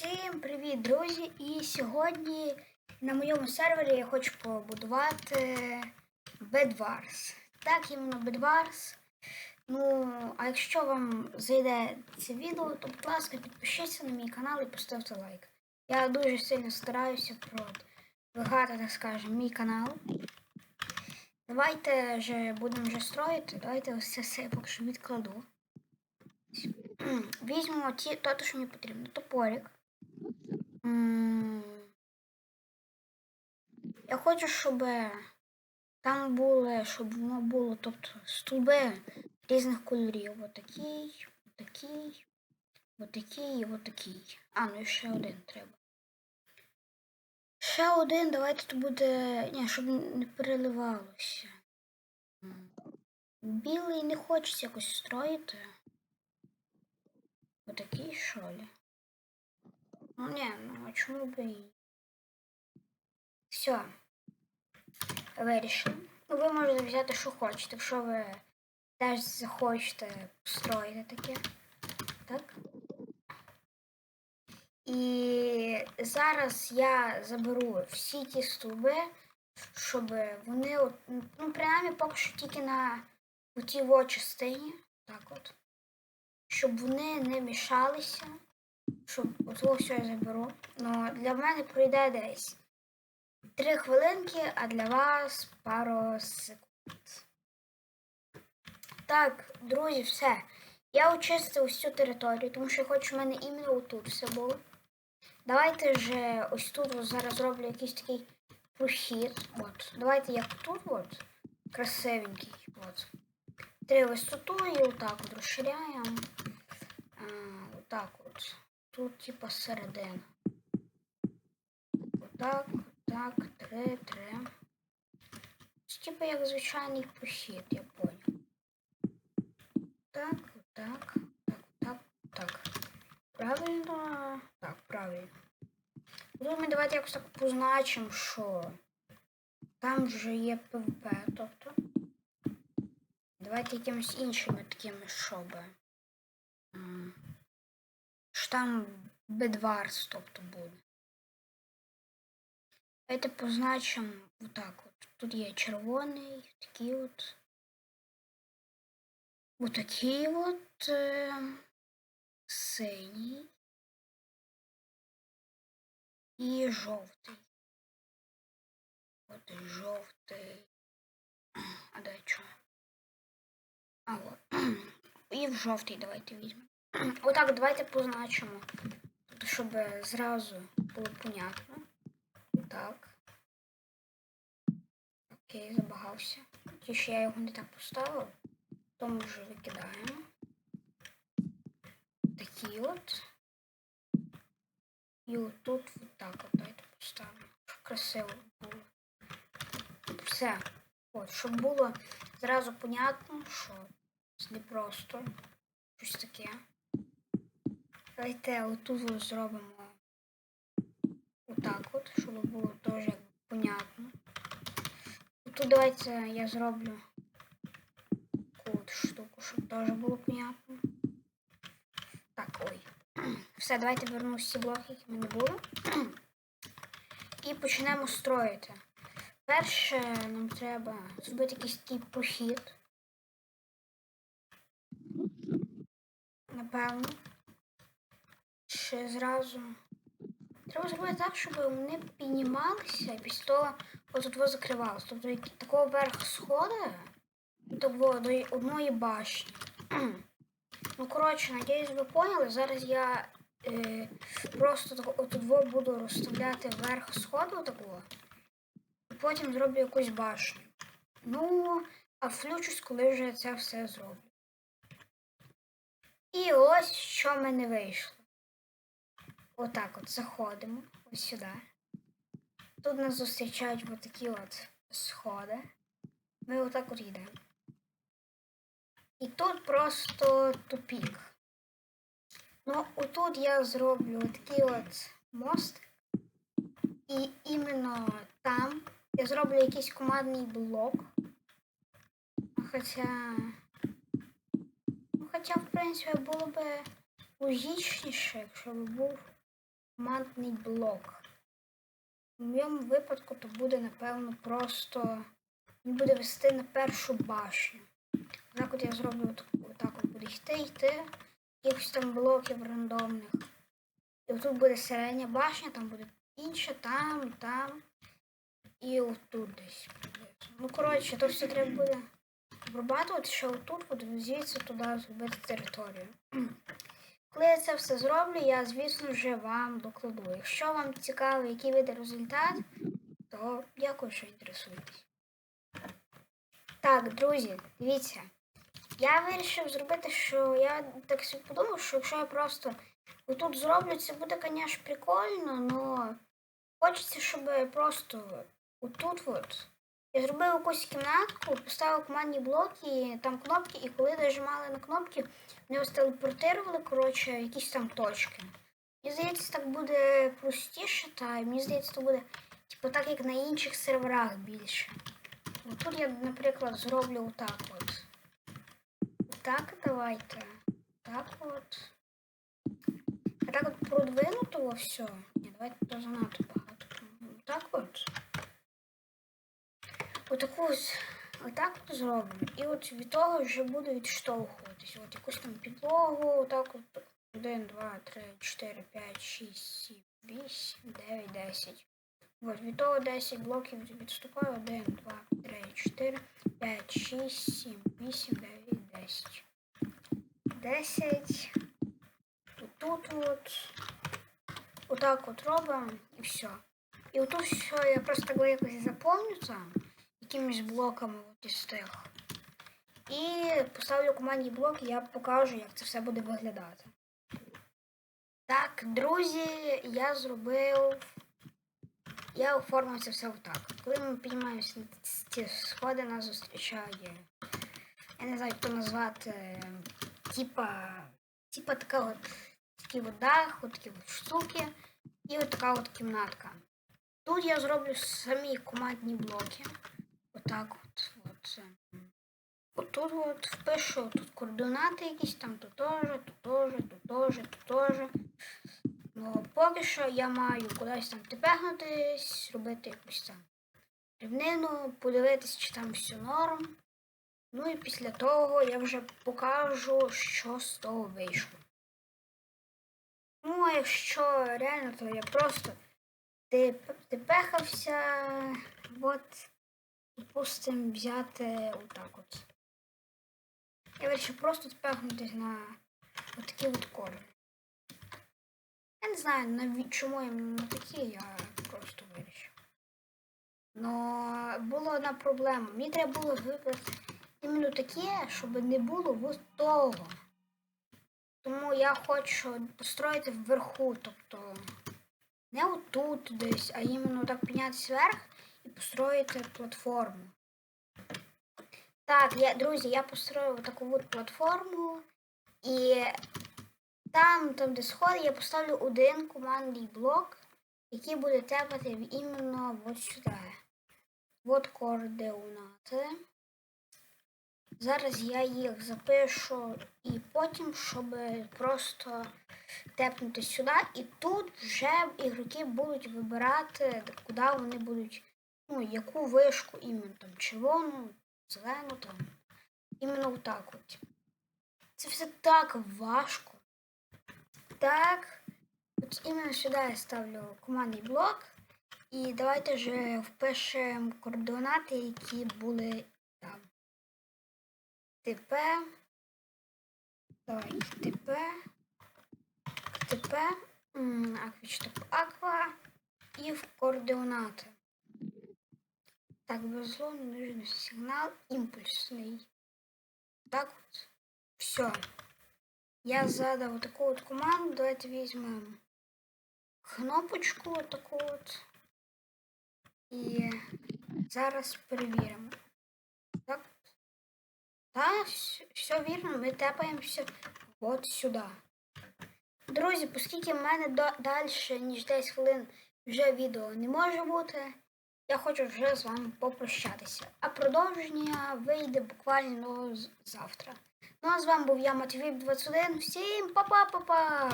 Всім привіт, друзі! І сьогодні на моєму сервері я хочу побудувати Bedwars. Так, іменно Bedwars. Ну, а якщо вам зайде це відео, то, будь ласка, підпишіться на мій канал і поставте лайк. Я дуже сильно стараюся продвигати, так скажемо, мій канал. Давайте вже будемо вже строїти. Давайте ось це все поки що відкладу. Візьмемо ті, то, що мені потрібно. Топорик. Я хочу, щоб там були, щоб воно було, тобто стовби різних кольорів. Отакий, отакий, отакий і отакий. А, ну і ще один треба. Ще один, давайте то буде. Ні, щоб не переливалося. Білий не хочеться якось строїти. Отакий, що ли? Ну ні, ну а чому би і. Все. Вирішили. Ви можете взяти, що хочете, якщо ви теж захочете строїти таке. Так? І зараз я заберу всі ті стовби, щоб вони, ну, принаймні, поки що тільки на тій частині. Так от щоб вони не мішалися, щоб оцього все я заберу. Ну, для мене пройде десь 3 хвилинки, а для вас пару секунд. Так, друзі, все. Я очистив цю територію, тому що я хочу, в мене іменно отут все було. Давайте вже ось тут зараз зроблю якийсь такий прохід. От. Давайте як тут от. Красивенький. От. Три висоту і отак от розширяємо. А, отак от. Тут типа середина. Отак, отак, три, три. Це типа як звичайний прохід, я понял. Так, отак, так, так, так. Правильно? Так, правильно. Думаю, давайте якось так позначимо, що там вже є ПВП, тобто. Давайте якимось іншими такими, щоб. Там бедварс, тобто буде. Давайте позначимо отак от. Тут є червоний, такий от. Отакий от е, синій. І жовтий. От жовтий. А де чого? А от. І в жовтий давайте візьмемо. Отак, давайте позначимо. Тобто, щоб зразу було понятно. Так. Окей, забагався. Ті, що я його не так поставив, то ми вже викидаємо. Такі от. І отут отак от давайте поставимо. Щоб красиво було. Все. От, щоб було зразу понятно, що це не просто щось таке. Давайте отут от зробимо отак от, щоб було теж понятно. Тут давайте я зроблю таку от штуку, щоб теж було понятно. Так, ой. Все, давайте верну всі блоки, які в мене були. І почнемо строїти. Перше нам треба зробити якийсь такий похід. Напевно. Ще зразу. Треба зробити так, щоб вони піднімалися і після того отут закривалося. Тобто такого верх сходи до, до одної башні. ну, коротше, надіюсь, ви поняли. Зараз я е, просто так- отут буду розставляти верх сходу такого. І потім зроблю якусь башню. Ну, а включусь, коли вже це все зроблю. І ось що в мене вийшло. Отак от заходимо ось сюди. Тут нас зустрічають от такі от сходи. Ми отак от йдемо. І тут просто тупік. Ну, отут я зроблю такий от мост. І іменно там я зроблю якийсь командний блок. Хоча. Ну, хоча, в принципі, було би логічніше, якщо б був командний блок. В моєму випадку то буде, напевно, просто він буде вести на першу башню. Так от я зроблю от, отак от буде йти, йти, якихось там блоків рандомних. І отут буде середня башня, там буде інша, там, там. І отут десь. Ну, коротше, то все треба буде обрабатувати, що отут, от звідси туди зробити територію. Коли я це все зроблю, я, звісно, вже вам докладу. Якщо вам цікаво, який вийде результат, то дякую, що інтересуєтесь. Так, друзі, дивіться. Я вирішив зробити, що я так собі подумав, що якщо я просто отут зроблю, це буде, звісно, прикольно, але хочеться, щоб просто отут от. Я зробив якусь кімнатку, поставив командні блоки, там кнопки, і коли нажимали на кнопки, вони ось телепортували, коротше, якісь там точки. Мені здається, так буде простіше, та мені здається, це буде типу так, як на інших серверах більше. Ну, тут я, наприклад, зроблю отак от. Так, давайте. Так от. А так от продвинутого все. Ні, давайте то занадто багато. Так от. Отаку ось. Отак от зроблю. І от від того вже буду відштовхуватись. От якусь там підлогу, отак от. 1, 2, 3, 4, 5, 6, 7, 8, 9, 10. От, від того 10 блоків відступаю. 1, 2, 3, 4, 5, 6, 7, 8, 9, 10. 10. Отут от. Отак от робимо і все. І отут все я просто якось заповню там якимись блоками от із тих. І поставлю командні блок, і я покажу, як це все буде виглядати. Так, друзі, я зробив. Я оформив це все отак. Коли ми піднімаємося на ці сходи, нас зустрічає. Я не знаю, як то назвати. Типа. Типа така от такий от дах, от такі от штуки. І от така от кімнатка. Тут я зроблю самі командні блоки. Отак от. от. Отут от впишу тут координати якісь там, тут теж, тут теж, тут теж, тут теж. Ну, поки що я маю кудись там тепегнутись, робити якусь там рівнину, подивитись, чи там все норм. Ну і після того я вже покажу, що з того вийшло. Ну, а якщо реально, то я просто тепехався, от, допустим, взяти отак от. Я вирішив просто тепехнутись на отакий от корм. Я не знаю, наві- чому я такі, я просто вирішив. Но була одна проблема. Мені треба було вибрати іменно таке, щоб не було вот того. Тому я хочу построїти вверху, тобто не отут десь, а іменно так піднятися вверх і построїти платформу. Так, я, друзі, я построїв таку от платформу і там, там, де сходи, я поставлю один командний блок, який буде тепати іменно от сюди. От координати. Зараз я їх запишу і потім, щоб просто тепнути сюди. І тут вже ігроки будуть вибирати, куди вони будуть, ну, яку вишку іменно там червону, зелену там. Іменно отак от. Це все так важко. Так. От іменно сюди я ставлю командний блок. І давайте вже впишемо координати, які були там. ТП. Давай, ТП. ТП. Аквічтоп Аква. І в координати. Так, безусловно, нужен сигнал импульсный. Так вот. Все. Я задал вот такую вот команду. Давайте возьмем кнопочку вот такую вот. І зараз перевіримо. Так. Та, все вірно, ми тепаємося от сюди. Друзі, оскільки в мене далі, ніж 10 хвилин вже відео не може бути, я хочу вже з вами попрощатися. А продовження вийде буквально завтра. Ну а з вами був я, Матвій 21. Всім па-па-па-па!